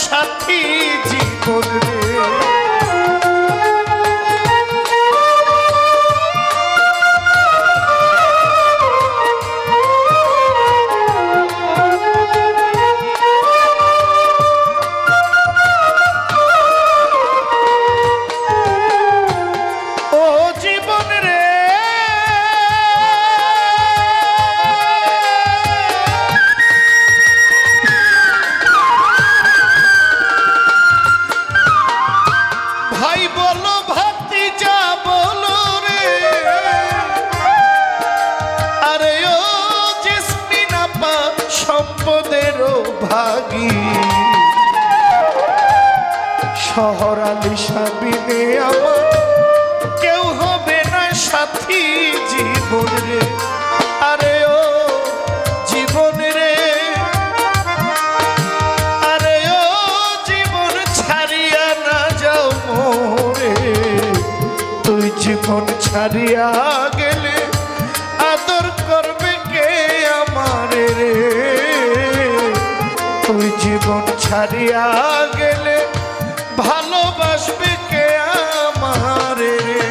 সাথী শহর আলি সাবিনে আমার। কেউ হবে না সাথী জীবন রে। আরে ও জীবন রে। আরে ও জীবন ছাড়িয়া না যাও মোরে। তুই জীবন ছাড়িয়া গেলে আদর করবে কে আমারে রে? তুই জীবন ছাড়িয়া গেলে ভালোবাসবে কে আমারে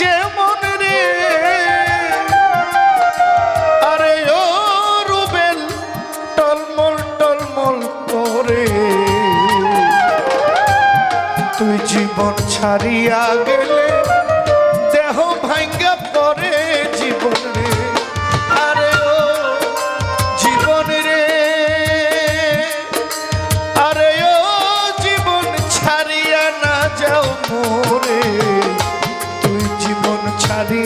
যেমন রে। আরে ও রুবেল টলমল টলমল করে। তুই জীবন ছাড়িয়া গেলে দেহ ভাঙ্গা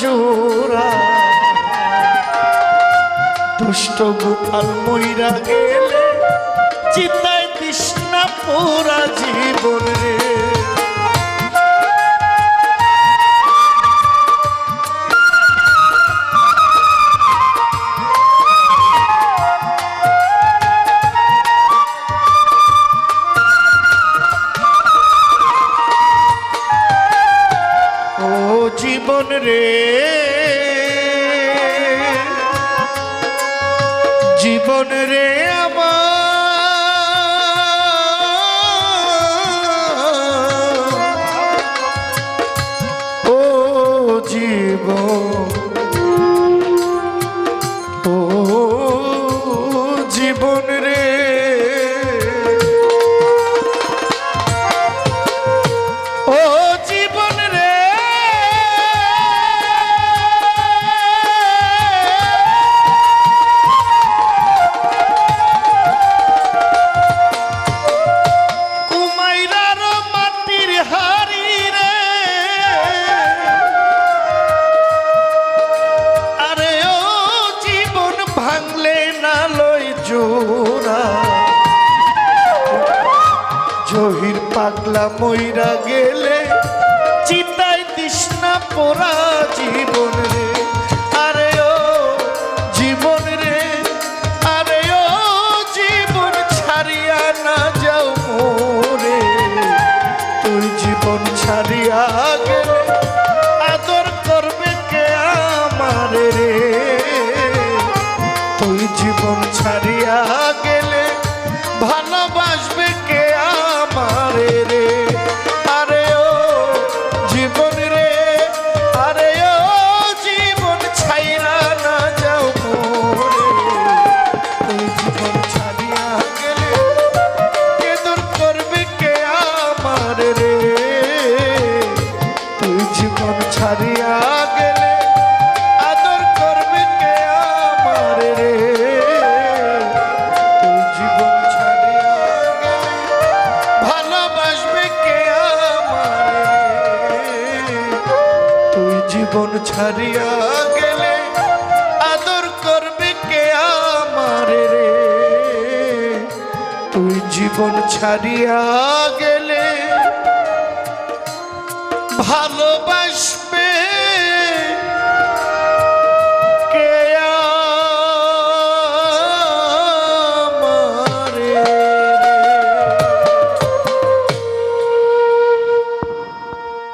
জোড়া। দুষ্ট গোপাল মইরা গেলে চিন্তায় তৃষ্ণা পোরা জীবন রে। রে পাগলা মইরা গেলে চিতায় তৃষ্ণা পোড়া জীবন রে। আরে ও জীবন রে, আরে ও জীবন ছাড়িয়া না যাও মোরে। তুই জীবন ছাড়িয়া গেলে জীবন ছাড়িয়া গেলে আদর করবে কে আমার রে? তুই জীবন ছাড়িয়া ভালোবাসবে কে আমার তুই জীবন ছাড়িয়া গেলে আদর করবে কে আমার রে? তুই জীবন ছাড়িয়া গেলে ভালোবাসবে।